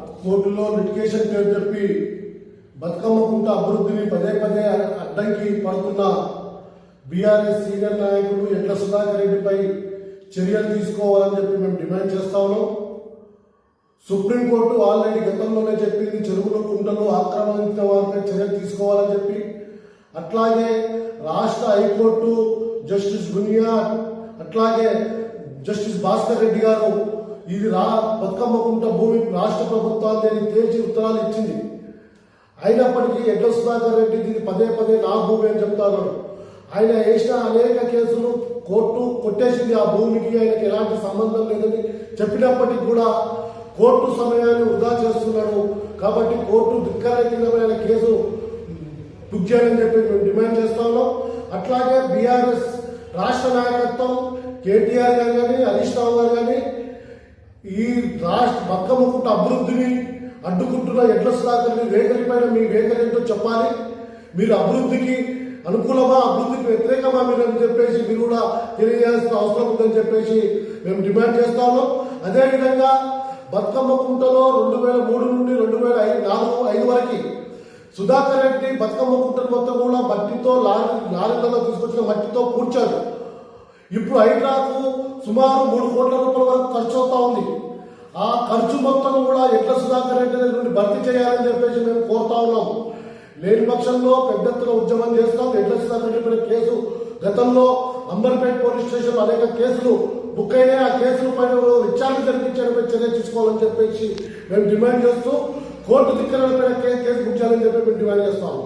కోర్టులో లిటిగేషన్ పేరు చెప్పి బతుకమ్మ కుంట అభివృద్ధిని పదే పదే అడ్డంకి పడుతున్న బీఆర్ఎస్ సీనియర్ నాయకుడు ఎట్ల సుధాకర్ రెడ్డిపై చర్యలు తీసుకోవాలని చెప్పి మేము డిమాండ్ చేస్తా ఉన్నాం. సుప్రీంకోర్టు ఆల్రెడీ గతంలోనే చెప్పింది చెరువులు కుంటలు ఆక్రమించిన వారిపై చర్యలు తీసుకోవాలని చెప్పి. అట్లాగే రాష్ట్ర హైకోర్టు జస్టిస్ గునియా అట్లాగే జస్టిస్ భాస్కర్ రెడ్డి గారు ఇది రా బతుకమ్మ కుంట భూమి రాష్ట్ర ప్రభుత్వాన్ని తేల్చి ఉత్తరాలు ఇచ్చింది. అయినప్పటికీ ఎడ్ల సుధాకర్ రెడ్డి దీన్ని పదే పదే నా భూమి అని చెప్తాను ఆయన వేసిన అనేక కేసులు కోర్టు కొట్టేసింది ఆ భూమికి. ఆయనకి ఎలాంటి సంబంధం లేదని చెప్పినప్పటికీ కూడా కోర్టు సమయాన్ని వృధా చేస్తున్నాడు. కాబట్టి కోర్టు ధిక్కరహితమైన కేసు బుక్ చేయాలని చెప్పి మేము డిమాండ్ చేస్తా ఉన్నాం. అట్లాగే బీఆర్ఎస్ రాష్ట్ర నాయకత్వం కేటీఆర్ గారు కానీ హరీష్ రావు గారు కానీ ఈ రాష్ట్ర బక్కముకుంట అభివృద్ధిని అడ్డుకుంటున్న ఎడ్ల సుధాకర్ని వేగరి పైన మీ వేగరి ఏంటో చెప్పాలి? మీరు అభివృద్ధికి అనుకూలమా? అభివృద్ధికి వ్యతిరేకమా మీరు అని చెప్పేసి మీరు కూడా తెలియజేయాల్సిన అవసరం ఉందని చెప్పేసి మేము డిమాండ్ చేస్తా ఉన్నాం. అదేవిధంగా బతుకమ్మ కుంటలో రెండు వేల మూడు నుండి రెండు వేల ఐదు నాలుగు ఐదు వరకు సుధాకర్ రెడ్డి బతుకమ్మ కుంటలు మొత్తం కూడా మట్టితో లారీ లారీలలో తీసుకొచ్చిన మట్టితో కూర్చారు ఇప్పుడు హైడ్రాకు సుమారు మూడు కోట్ల రూపాయల వరకు ఖర్చు మొత్తం ఎట్ల సుధాకర్ రెడ్డి నుండి భర్తీ చేయాలని చెప్పేసి మేము కోరుతా ఉన్నాం. లేని పక్షంలో పెద్ద ఎత్తున ఉద్యమం చేస్తాం. ఎడ్ల సుధాకర్ రెడ్డి కేసు? గతంలో అంబర్పేట పోలీస్ స్టేషన్ అనేక కేసులు బుక్ అయినాయి. ఆ కేసుల పైన విచారణ జరిపించడంపై చర్య తీసుకోవాలని చెప్పేసి మేము డిమాండ్ చేస్తూ కోర్టు ధిక్కరణ కేసు బుక్ చేయాలని చెప్పి మేము డిమాండ్ చేస్తాము